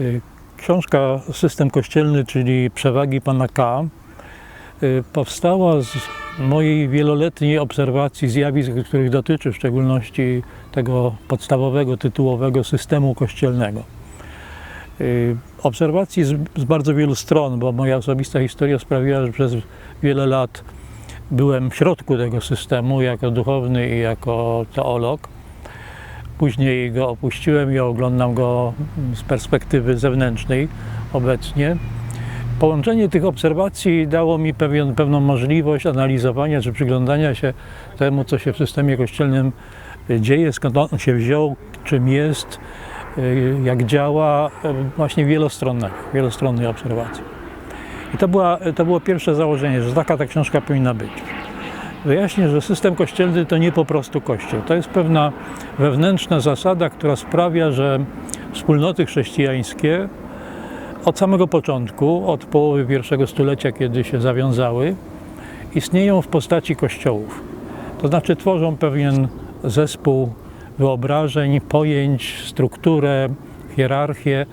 Y, Książka System Kościelny, czyli Przewagi Pana K, y, powstała z mojej wieloletniej obserwacji zjawisk, których dotyczy w szczególności tego podstawowego, tytułowego systemu kościelnego. Y, Obserwacji z, z bardzo wielu stron, bo moja osobista historia sprawiła, że przez wiele lat byłem w środku tego systemu jako duchowny i jako teolog. Później go opuściłem i oglądam go z perspektywy zewnętrznej obecnie. Połączenie tych obserwacji dało mi pewien, pewną możliwość analizowania czy przyglądania się temu, co się w systemie kościelnym dzieje, skąd on się wziął, czym jest, jak działa, właśnie wielostronnej, wielostronnej obserwacji. I to, była, to było pierwsze założenie, że taka ta książka powinna być. Wyjaśnię, że system kościelny to nie po prostu kościół. To jest pewna wewnętrzna zasada, która sprawia, że wspólnoty chrześcijańskie od samego początku, od połowy pierwszego stulecia, kiedy się zawiązały, istnieją w postaci kościołów. To znaczy tworzą pewien zespół wyobrażeń, pojęć, strukturę, hierarchię,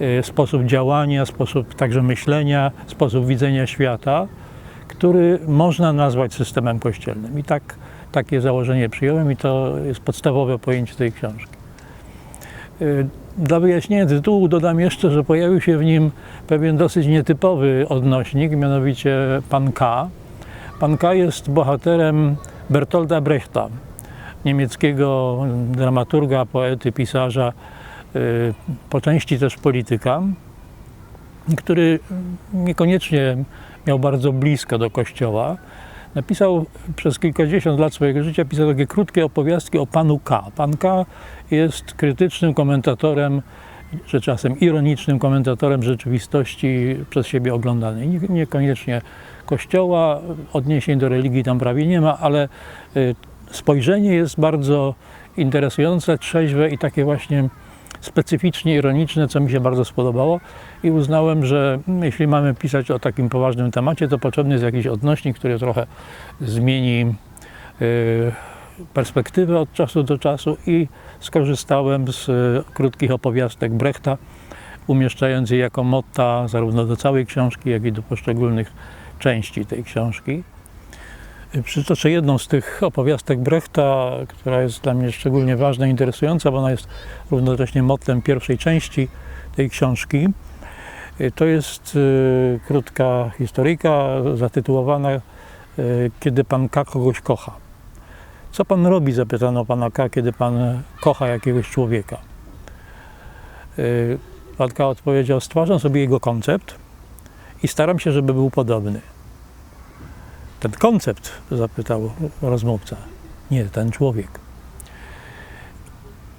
y, sposób działania, sposób także myślenia, sposób widzenia świata, który można nazwać systemem kościelnym. I tak, takie założenie przyjąłem i to jest podstawowe pojęcie tej książki. Y, Dla wyjaśnienia tytułu dodam jeszcze, że pojawił się w nim pewien dosyć nietypowy odnośnik, mianowicie pan K. Pan K jest bohaterem Bertolda Brechta, niemieckiego dramaturga, poety, pisarza, y, po części też polityka, który niekoniecznie miał bardzo blisko do kościoła. Napisał przez kilkadziesiąt lat swojego życia pisał takie krótkie opowiastki o panu K. Pan K jest krytycznym komentatorem, czy czasem ironicznym komentatorem rzeczywistości przez siebie oglądanej. Nie- Niekoniecznie kościoła, odniesień do religii tam prawie nie ma, ale y, spojrzenie jest bardzo interesujące, trzeźwe i takie właśnie specyficznie ironiczne, co mi się bardzo spodobało i uznałem, że jeśli mamy pisać o takim poważnym temacie, to potrzebny jest jakiś odnośnik, który trochę zmieni y, perspektywę od czasu do czasu i skorzystałem z y, krótkich opowiastek Brechta, umieszczając je jako motta zarówno do całej książki, jak i do poszczególnych części tej książki. Przytoczę jedną z tych opowiastek Brechta, która jest dla mnie szczególnie ważna i interesująca, bo ona jest równocześnie mottem pierwszej części tej książki. Y, To jest y, krótka historyjka zatytułowana y, Kiedy pan K kogoś kocha. Co pan robi? Zapytano pana K, kiedy pan kocha jakiegoś człowieka. Pan K odpowiedział: Stwarzam sobie jego koncept i staram się, żeby był podobny. Ten koncept? zapytał rozmówca. Nie, ten człowiek.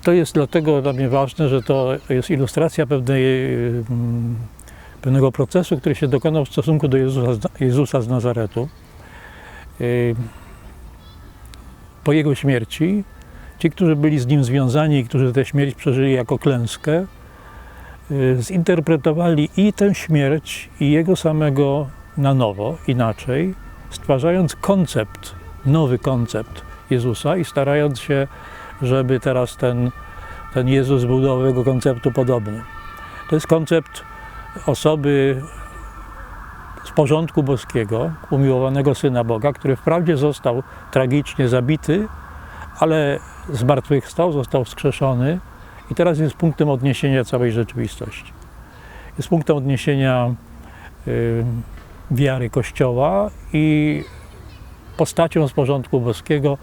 To jest dlatego dla mnie ważne, że to jest ilustracja pewnej, mm, pewnego procesu, który się dokonał w stosunku do Jezusa, Jezusa z Nazaretu. Po jego śmierci ci, którzy byli z nim związani i którzy tę śmierć przeżyli jako klęskę, y, zinterpretowali i tę śmierć, i jego samego na nowo, inaczej, stwarzając koncept, nowy koncept Jezusa i starając się, żeby teraz ten, ten Jezus był do owego konceptu podobny. To jest koncept osoby z porządku boskiego, umiłowanego Syna Boga, który wprawdzie został tragicznie zabity, ale zmartwychwstał, został wskrzeszony i teraz jest punktem odniesienia całej rzeczywistości. Jest punktem odniesienia y, wiary Kościoła i postacią z porządku boskiego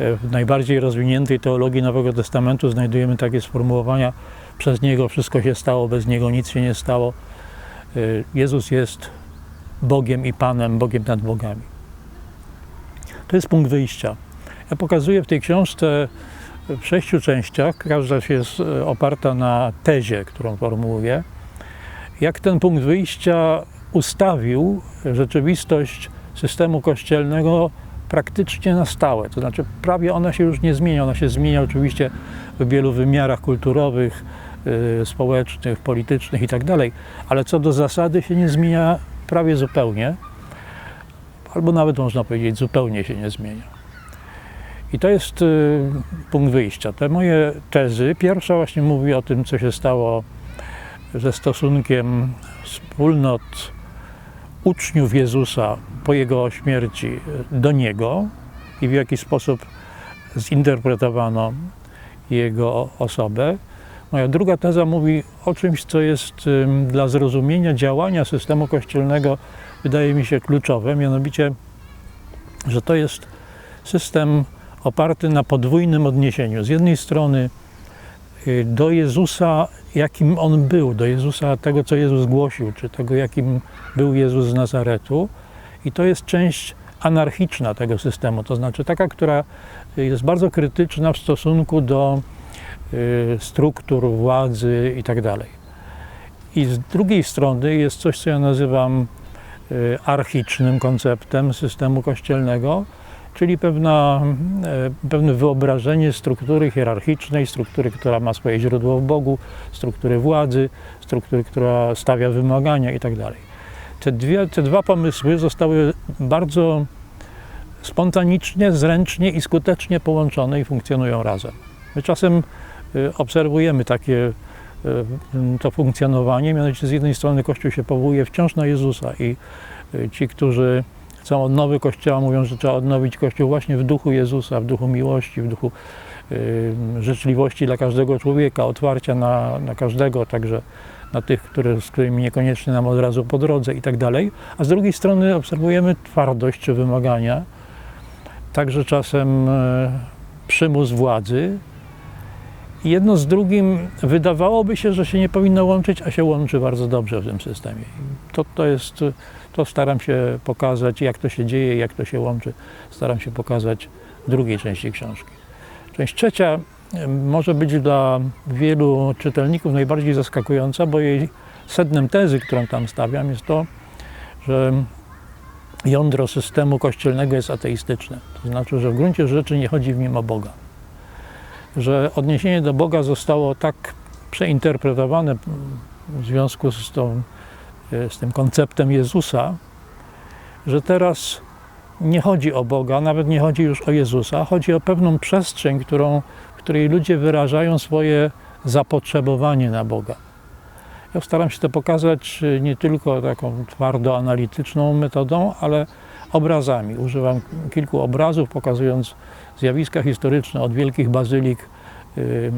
y, w najbardziej rozwiniętej teologii Nowego Testamentu znajdujemy takie sformułowania przez Niego wszystko się stało, bez Niego nic się nie stało. Y, Jezus jest Bogiem i Panem, Bogiem nad bogami. To jest punkt wyjścia. Ja pokazuję w tej książce w sześciu częściach, każda jest e, oparta na tezie, którą formułuję, jak ten punkt wyjścia ustawił rzeczywistość systemu kościelnego praktycznie na stałe. To znaczy, prawie ona się już nie zmienia. Ona się zmienia oczywiście w wielu wymiarach kulturowych, y, społecznych, politycznych itd., ale co do zasady się nie zmienia prawie zupełnie, albo nawet można powiedzieć, zupełnie się nie zmienia. I to jest y, punkt wyjścia. Te moje tezy, pierwsza właśnie mówi o tym, co się stało ze stosunkiem wspólnot uczniów Jezusa po Jego śmierci do Niego i w jaki sposób zinterpretowano Jego osobę. Moja druga teza mówi o czymś, co jest dla zrozumienia działania systemu kościelnego, wydaje mi się kluczowe, mianowicie, że to jest system oparty na podwójnym odniesieniu. Z jednej strony do Jezusa, jakim on był, do Jezusa tego, co Jezus głosił, czy tego, jakim był Jezus z Nazaretu. I to jest część anarchiczna tego systemu, to znaczy taka, która jest bardzo krytyczna w stosunku do y, struktur władzy i tak. I z drugiej strony jest coś, co ja nazywam y, archicznym konceptem systemu kościelnego, czyli pewna, e, pewne wyobrażenie struktury hierarchicznej, struktury, która ma swoje źródło w Bogu, struktury władzy, struktury, która stawia wymagania itd. Te, dwie, te dwa pomysły zostały bardzo spontanicznie, zręcznie i skutecznie połączone i funkcjonują razem. My czasem y, obserwujemy takie y, to funkcjonowanie, mianowicie z jednej strony Kościół się powołuje wciąż na Jezusa i ci, którzy chcą odnowy Kościoła, mówią, że trzeba odnowić Kościół właśnie w duchu Jezusa, w duchu miłości, w duchu życzliwości dla każdego człowieka, otwarcia na, na każdego, także na tych, które, z którymi niekoniecznie nam od razu po drodze i tak dalej. A z drugiej strony obserwujemy twardość czy wymagania, także czasem e, przymus władzy. I jedno z drugim wydawałoby się, że się nie powinno łączyć, a się łączy bardzo dobrze w tym systemie. To, to jest, to staram się pokazać, jak to się dzieje, jak to się łączy. Staram się pokazać w drugiej części książki. Część trzecia może być dla wielu czytelników najbardziej zaskakująca, bo jej sednem tezy, którą tam stawiam, jest to, że jądro systemu kościelnego jest ateistyczne. To znaczy, że w gruncie rzeczy nie chodzi w nim o Boga. Że odniesienie do Boga zostało tak przeinterpretowane w związku z, tą, z tym konceptem Jezusa, że teraz nie chodzi o Boga, nawet nie chodzi już o Jezusa, chodzi o pewną przestrzeń, którą, w której ludzie wyrażają swoje zapotrzebowanie na Boga. Ja staram się to pokazać nie tylko taką twardo analityczną metodą, ale obrazami. Używam kilku obrazów, pokazując zjawiska historyczne od wielkich bazylik y,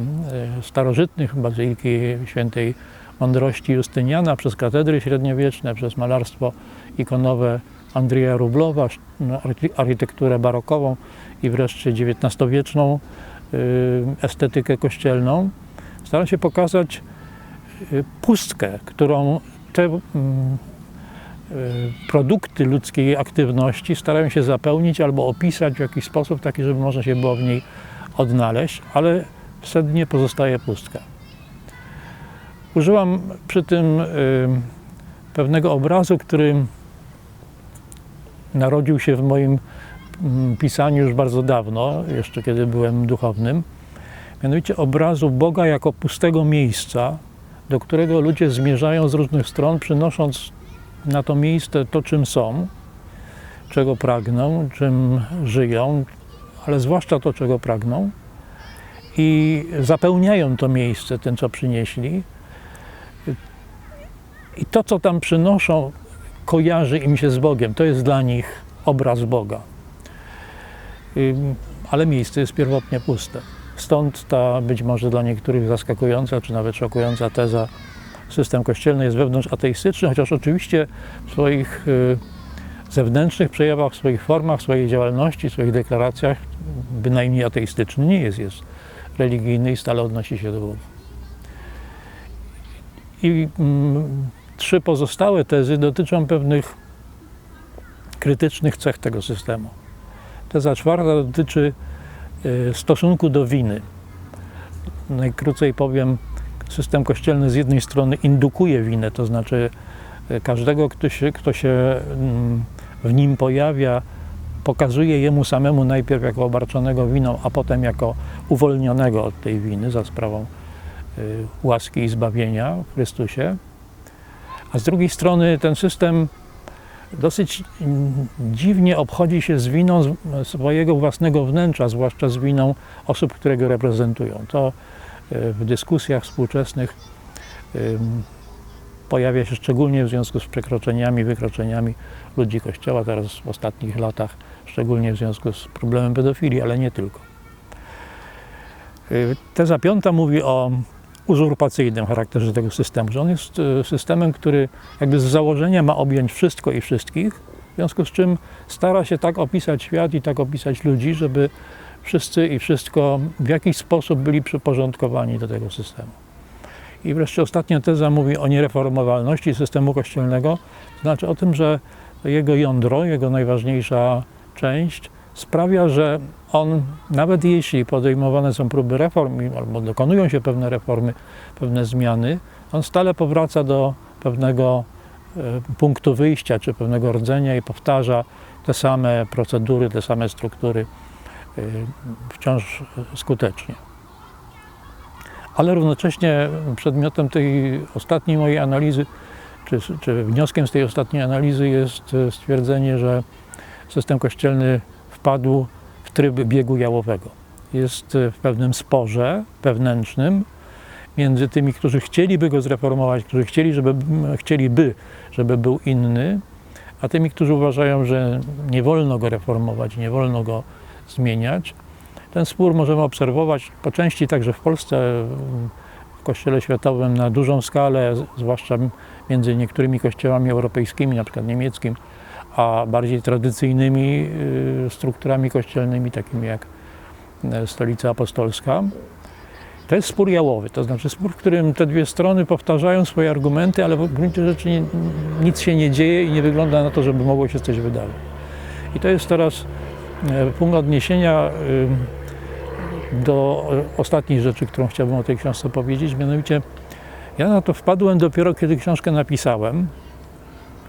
starożytnych, bazyliki świętej mądrości Justyniana, przez katedry średniowieczne, przez malarstwo ikonowe Andrzeja Rublowa, architekturę barokową i wreszcie XIX-wieczną y, estetykę kościelną. Staram się pokazać pustkę, którą te mm, y, produkty ludzkiej aktywności starają się zapełnić albo opisać w jakiś sposób taki, żeby można się było w niej odnaleźć, ale w sednie pozostaje pustka. Użyłam przy tym y, pewnego obrazu, który narodził się w moim mm, pisaniu już bardzo dawno, jeszcze kiedy byłem duchownym, mianowicie obrazu Boga jako pustego miejsca, do którego ludzie zmierzają z różnych stron, przynosząc na to miejsce to, czym są, czego pragną, czym żyją, ale zwłaszcza to, czego pragną, i zapełniają to miejsce tym, co przynieśli. I to, co tam przynoszą, kojarzy im się z Bogiem. To jest dla nich obraz Boga. Ale miejsce jest pierwotnie puste. Stąd ta być może dla niektórych zaskakująca, czy nawet szokująca teza, system kościelny jest wewnątrz ateistyczny, chociaż oczywiście w swoich y, zewnętrznych przejawach, w swoich formach, w swojej działalności, w swoich deklaracjach bynajmniej ateistyczny nie jest, jest religijny i stale odnosi się do Boga. I trzy pozostałe tezy dotyczą pewnych krytycznych cech tego systemu. Teza czwarta dotyczy Y, stosunku do winy. Najkrócej powiem, system kościelny z jednej strony indukuje winę, to znaczy y, każdego, kto się, kto się mm, w nim pojawia, pokazuje jemu samemu najpierw jako obarczonego winą, a potem jako uwolnionego od tej winy za sprawą y, łaski i zbawienia w Chrystusie. A z drugiej strony ten system dosyć dziwnie obchodzi się z winą swojego własnego wnętrza, zwłaszcza z winą osób, które go reprezentują. To e, w dyskusjach współczesnych pojawia się szczególnie w związku z przekroczeniami, wykroczeniami ludzi Kościoła, teraz w ostatnich latach, szczególnie w związku z problemem pedofilii, ale nie tylko. Y, Teza piąta mówi o uzurpacyjnym charakterze tego systemu, że on jest y, systemem, który jakby z założenia ma objąć wszystko i wszystkich, w związku z czym stara się tak opisać świat i tak opisać ludzi, żeby wszyscy i wszystko w jakiś sposób byli przyporządkowani do tego systemu. I wreszcie ostatnia teza mówi o niereformowalności systemu kościelnego, to znaczy o tym, że jego jądro, jego najważniejsza część sprawia, że on, nawet jeśli podejmowane są próby reform albo dokonują się pewne reformy, pewne zmiany, on stale powraca do pewnego e, punktu wyjścia czy pewnego rdzenia i powtarza te same procedury, te same struktury e, wciąż skutecznie. Ale równocześnie przedmiotem tej ostatniej mojej analizy, czy, czy wnioskiem z tej ostatniej analizy jest e, stwierdzenie, że system kościelny wpadł w tryb biegu jałowego. Jest e, w pewnym sporze wewnętrznym między tymi, którzy chcieliby go zreformować, którzy chcieli, żeby, chcieliby, żeby był inny, a tymi, którzy uważają, że nie wolno go reformować, nie wolno go zmieniać. Ten spór możemy obserwować po części także w Polsce, w Kościele Światowym na dużą skalę, zwłaszcza między niektórymi kościołami europejskimi, na przykład niemieckim, a bardziej tradycyjnymi y, strukturami kościelnymi, takimi jak e, Stolica Apostolska. To jest spór jałowy, to znaczy spór, w którym te dwie strony powtarzają swoje argumenty, ale w gruncie rzeczy nie, nic się nie dzieje i nie wygląda na to, żeby mogło się coś wydarzyć. I to jest teraz e, punkt odniesienia y, do ostatniej rzeczy, którą chciałbym o tej książce powiedzieć, mianowicie ja na to wpadłem dopiero, kiedy książkę napisałem,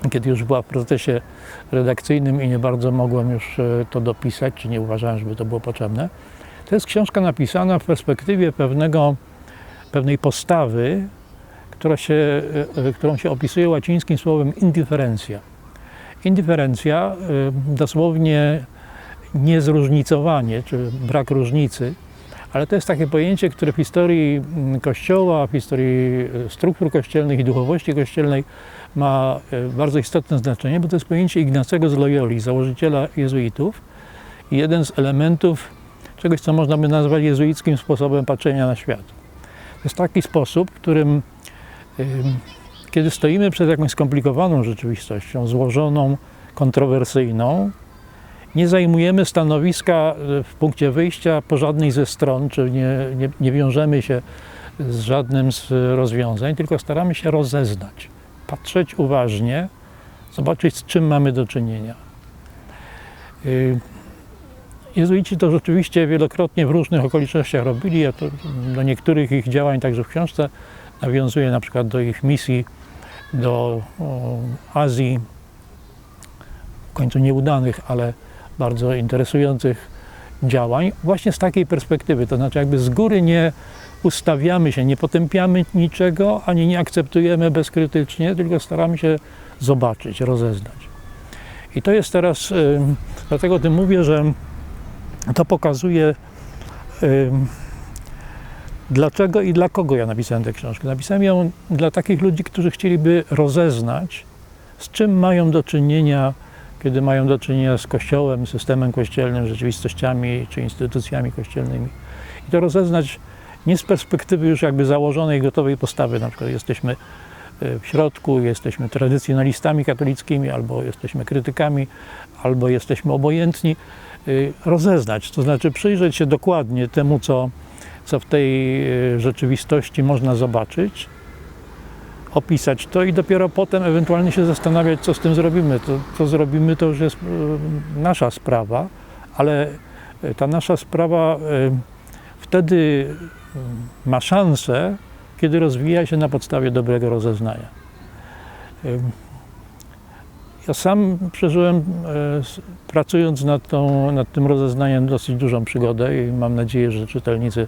kiedy już była w procesie redakcyjnym i nie bardzo mogłem już e, to dopisać, czy nie uważałem, żeby to było potrzebne. To jest książka napisana w perspektywie pewnego, pewnej postawy, która się, e, e, którą się opisuje łacińskim słowem. Indifferencja, e, dosłownie niezróżnicowanie, czy brak różnicy, ale to jest takie pojęcie, które w historii mm, Kościoła, w historii e, struktur kościelnych i duchowości kościelnej ma e, bardzo istotne znaczenie, bo to jest pojęcie Ignacego z Loyoli, założyciela jezuitów i jeden z elementów czegoś, co można by nazwać jezuickim sposobem patrzenia na świat. To jest taki sposób, w którym ym, kiedy stoimy przed jakąś skomplikowaną rzeczywistością, złożoną, kontrowersyjną, nie zajmujemy stanowiska e, w punkcie wyjścia po żadnej ze stron, czy nie, nie, nie wiążemy się z żadnym z rozwiązań, tylko staramy się rozeznać, patrzeć uważnie, zobaczyć z czym mamy do czynienia. Y, Jezuici to rzeczywiście wielokrotnie w różnych okolicznościach robili. Ja to do niektórych ich działań także w książce nawiązuję na przykład do ich misji do Azji, w końcu nieudanych, ale bardzo interesujących działań, właśnie z takiej perspektywy. To znaczy, jakby z góry nie ustawiamy się, nie potępiamy niczego, ani nie akceptujemy bezkrytycznie, tylko staramy się zobaczyć, rozeznać. I to jest teraz, dlatego o tym mówię, że to pokazuje, dlaczego i dla kogo ja napisałem tę książkę. Napisałem ją dla takich ludzi, którzy chcieliby rozeznać, z czym mają do czynienia, kiedy mają do czynienia z Kościołem, systemem kościelnym, rzeczywistościami czy instytucjami kościelnymi. I to rozeznać nie z perspektywy już jakby założonej, gotowej postawy, na przykład jesteśmy y, w środku, jesteśmy tradycjonalistami katolickimi, albo jesteśmy krytykami, albo jesteśmy obojętni, y, rozeznać, to znaczy przyjrzeć się dokładnie temu, co, co w tej y, rzeczywistości można zobaczyć, opisać to i dopiero potem ewentualnie się zastanawiać, co z tym zrobimy. To, co zrobimy, to już jest y, nasza sprawa, ale y, ta nasza sprawa y, wtedy ma szansę, kiedy rozwija się na podstawie dobrego rozeznania. Ja sam przeżyłem, e, pracując nad, tą, nad tym rozeznaniem, dosyć dużą przygodę i mam nadzieję, że czytelnicy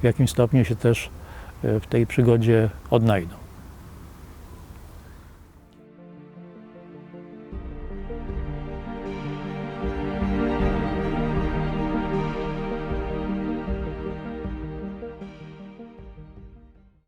w jakimś stopniu się też e, w tej przygodzie odnajdą.